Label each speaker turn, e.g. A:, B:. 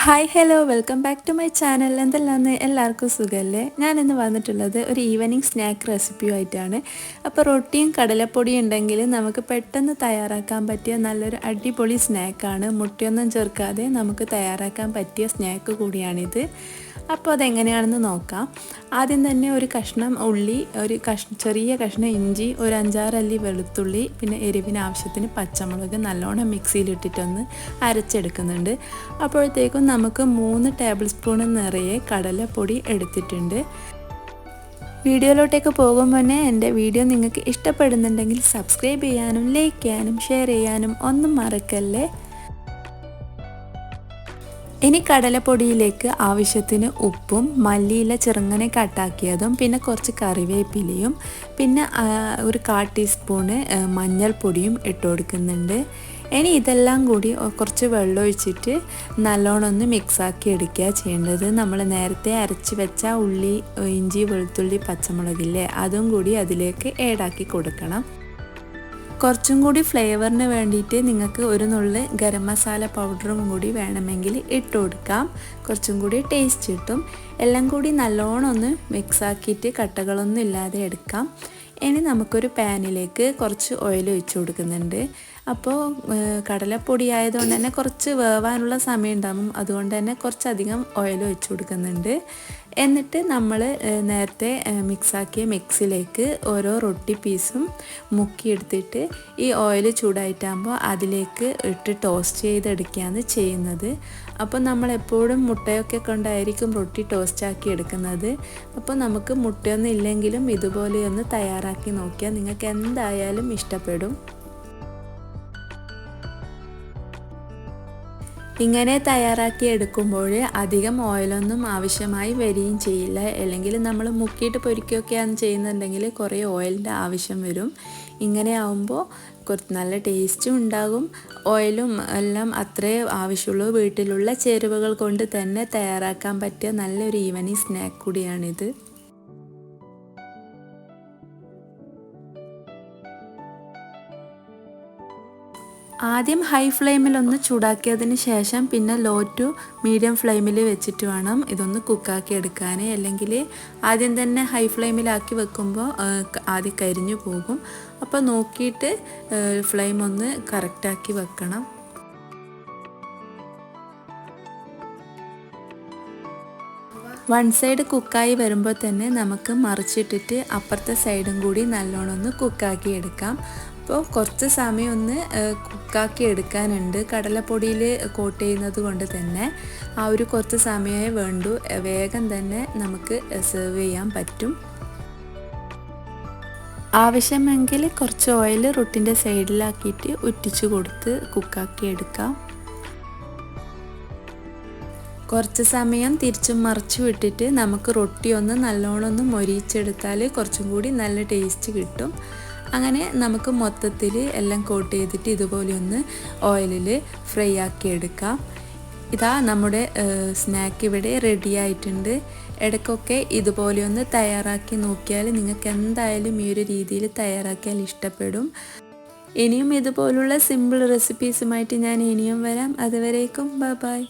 A: Hi hello welcome back to my channel എന്തെല്ലാന്ന് എല്ലാവർക്കും സുഖമല്ലേ ഞാൻ ഇന്ന് വന്നിട്ടുള്ളത് ഒരു ഈവനിങ് സ്നാക്ക് റെസിപ്പിയുമായിട്ടാണ് അപ്പോൾ റൊട്ടിയും കടലപ്പൊടിയും ഉണ്ടെങ്കിൽ നമുക്ക് പെട്ടെന്ന് തയ്യാറാക്കാൻ പറ്റിയ നല്ലൊരു അടിപൊളി സ്നാക്കാണ് മുട്ടയൊന്നും ചേർക്കാതെ നമുക്ക് തയ്യാറാക്കാൻ പറ്റിയ സ്നാക്ക് കൂടിയാണിത്. അപ്പോൾ അതെങ്ങനെയാണെന്ന് നോക്കാം. ആദ്യം തന്നെ ഒരു കഷ്ണം ഉള്ളി ഒരു കഷ് ചെറിയ കഷ്ണം ഇഞ്ചി ഒരു അഞ്ചാറല്ലി വെളുത്തുള്ളി പിന്നെ എരിവിന് ആവശ്യത്തിന് പച്ചമുളക് നല്ലോണം മിക്സിയിലിട്ടിട്ടൊന്ന് അരച്ചെടുക്കുന്നുണ്ട്. അപ്പോഴത്തേക്കും നമുക്ക് മൂന്ന് ടേബിൾ സ്പൂൺ നിറയെ കടലപ്പൊടി എടുത്തിട്ടുണ്ട്. വീഡിയോയിലോട്ടേക്ക് പോകും മുന്നേ എന്റെ വീഡിയോ നിങ്ങൾക്ക് ഇഷ്ടപ്പെടുന്നുണ്ടെങ്കിൽ സബ്സ്ക്രൈബ് ചെയ്യാനും ലൈക്ക് ചെയ്യാനും ഷെയർ ചെയ്യാനും ഒന്നും മറക്കല്ലേ? ഇനി കടലപ്പൊടിയിലേക്ക് ആവശ്യത്തിന് ഉപ്പും മല്ലിയില ചെറുങ്ങനെ കട്ടാക്കിയതും പിന്നെ കുറച്ച് കറിവേപ്പിലയും പിന്നെ ഒരു കാ ടീസ്പൂണ് മഞ്ഞൾപ്പൊടിയും ഇട്ട് കൊടുക്കുന്നുണ്ട്. ഇനി ഇതെല്ലാം കൂടി കുറച്ച് വെള്ളം ഒഴിച്ചിട്ട് നല്ലോണം ഒന്ന് മിക്സാക്കി എടുക്കുക ചെയ്യേണ്ടത്. നമ്മൾ നേരത്തെ അരച്ച് വെച്ച ഉള്ളി ഇഞ്ചി വെളുത്തുള്ളി പച്ചമുളകില്ലേ അതും കൂടി അതിലേക്ക് ഏടാക്കി കൊടുക്കണം. കുറച്ചും കൂടി ഫ്ലേവറിന് വേണ്ടിയിട്ട് നിങ്ങൾക്ക് ഒരു നുള്ള് ഗരം മസാല പൗഡറും കൂടി വേണമെങ്കിൽ ഇട്ട് കൊടുക്കാം. കുറച്ചും കൂടി ടേസ്റ്റ് കിട്ടും. എല്ലാം കൂടി നല്ലോണം ഒന്ന് മിക്സാക്കിയിട്ട് കട്ടകളൊന്നും ഇല്ലാതെ എടുക്കാം. ഇനി നമുക്കൊരു പാനിലേക്ക് കുറച്ച് ഓയിൽ ഒഴിച്ചു കൊടുക്കുന്നുണ്ട്. അപ്പോൾ കടലപ്പൊടി ആയതുകൊണ്ട് തന്നെ കുറച്ച് വേവാനുള്ള സമയം ഉണ്ടാകും അതുകൊണ്ട് തന്നെ കുറച്ചധികം ഓയിൽ ഒഴിച്ചു കൊടുക്കുന്നുണ്ട്. എന്നിട്ട് നമ്മൾ നേരത്തെ മിക്സാക്കിയ മിക്സിലേക്ക് ഓരോ റൊട്ടി പീസും മുക്കിയെടുത്തിട്ട് ഈ ഓയിൽ ചൂടായിട്ടാകുമ്പോൾ അതിലേക്ക് ഇട്ട് ടോസ്റ്റ് ചെയ്തെടുക്കുകയാണ് ചെയ്യുന്നത്. അപ്പോൾ നമ്മൾ എപ്പോഴും മുട്ടയൊക്കെ കൊണ്ടായിരിക്കും റൊട്ടി ടോസ്റ്റ് ആക്കി എടുക്കുന്നത്. അപ്പോൾ നമുക്ക് മുട്ടയൊന്നും ഇല്ലെങ്കിലും ഇതുപോലെയൊന്ന് തയ്യാറാക്കി നോക്കിയാൽ നിങ്ങൾക്ക് എന്തായാലും ഇഷ്ടപ്പെടും. ഇങ്ങനെ തയ്യാറാക്കി എടുക്കുമ്പോൾ അധികം ഓയിലൊന്നും ആവശ്യമായി വരികയും ചെയ്യില്ല. അല്ലെങ്കിൽ നമ്മൾ മുക്കിയിട്ട് പൊരിക്കുകയൊക്കെയാണ് ചെയ്യുന്നുണ്ടെങ്കിൽ കുറേ ഓയിലിന്റെ ആവശ്യം വരും. ഇങ്ങനെ ആവുമ്പോൾ കുറച്ച് നല്ല ടേസ്റ്റും ഉണ്ടാകും. ഓയിലും എല്ലാം അത്രേ ആവശ്യമുള്ളൂ. വീട്ടിലുള്ള ചേരുവകൾ കൊണ്ട് തന്നെ തയ്യാറാക്കാൻ പറ്റിയ നല്ലൊരു ഈവനിങ് സ്നാക്ക് കൂടിയാണിത്. ആദ്യം ഹൈ ഫ്ലെയിമിൽ ഒന്ന് ചൂടാക്കിയതിന് ശേഷം പിന്നെ ലോ ടു മീഡിയം ഫ്ലെയിമിൽ വെച്ചിട്ട് വേണം ഇതൊന്ന് കുക്കാക്കി എടുക്കാൻ അല്ലെങ്കിൽ ആദ്യം തന്നെ ഹൈ ഫ്ലെയിമിലാക്കി വെക്കുമ്പോൾ ആദ്യം കരിഞ്ഞു പോകും. അപ്പോൾ നോക്കിയിട്ട് ഫ്ലെയിം ഒന്ന് കറക്റ്റാക്കി വെക്കണം. വൺ സൈഡ് കുക്കായി വരുമ്പോൾ തന്നെ നമുക്ക് മറിച്ചിട്ടിട്ട് അപ്പുറത്തെ സൈഡും കൂടി നല്ലോണം ഒന്ന് കുക്കാക്കി എടുക്കാം. അപ്പോൾ കുറച്ച് സമയം ഒന്ന് കുക്കാക്കി എടുക്കാനുണ്ട്. കടലപ്പൊടിയിൽ കോട്ട് ചെയ്യുന്നത് കൊണ്ട് തന്നെ ആ ഒരു കുറച്ച് സമയമേ വേണ്ടു. വേഗം തന്നെ നമുക്ക് സെർവ് ചെയ്യാൻ പറ്റും. ആവശ്യമെങ്കിൽ കുറച്ച് ഓയിൽ റൊട്ടിന്റെ സൈഡിലാക്കിയിട്ട് ഉറ്റിച്ച് കൊടുത്ത് കുക്കാക്കി എടുക്കാം. കുറച്ച് സമയം തിരിച്ചും മറിച്ചു വിട്ടിട്ട് നമുക്ക് റൊട്ടി ഒന്ന് നല്ലോണം ഒന്ന് മൊരിച്ചെടുത്താൽ കുറച്ചും കൂടി നല്ല ടേസ്റ്റ് കിട്ടും. അങ്ങനെ നമുക്ക് മൊത്തത്തിൽ എല്ലാം കോട്ട് ചെയ്തിട്ട് ഇതുപോലെ ഒന്ന് ഓയിലിൽ ഫ്രൈ ആക്കി എടുക്കാം. ഇതാ നമ്മുടെ സ്നാക്ക് ഇവിടെ റെഡി ആയിട്ടുണ്ട്. ഇടയ്ക്കൊക്കെ ഇതുപോലെ ഒന്ന് തയ്യാറാക്കി നോക്കിയാൽ നിങ്ങൾക്ക് എന്തായാലും ഈ ഒരു രീതിയിൽ തയ്യാറാക്കിയാൽ ഇഷ്ടപ്പെടും. ഇനിയും ഇതുപോലുള്ള സിമ്പിൾ റെസിപ്പീസുമായിട്ട് ഞാൻ ഇനിയും വരാം. അതുവരേക്കും ബൈ ബൈ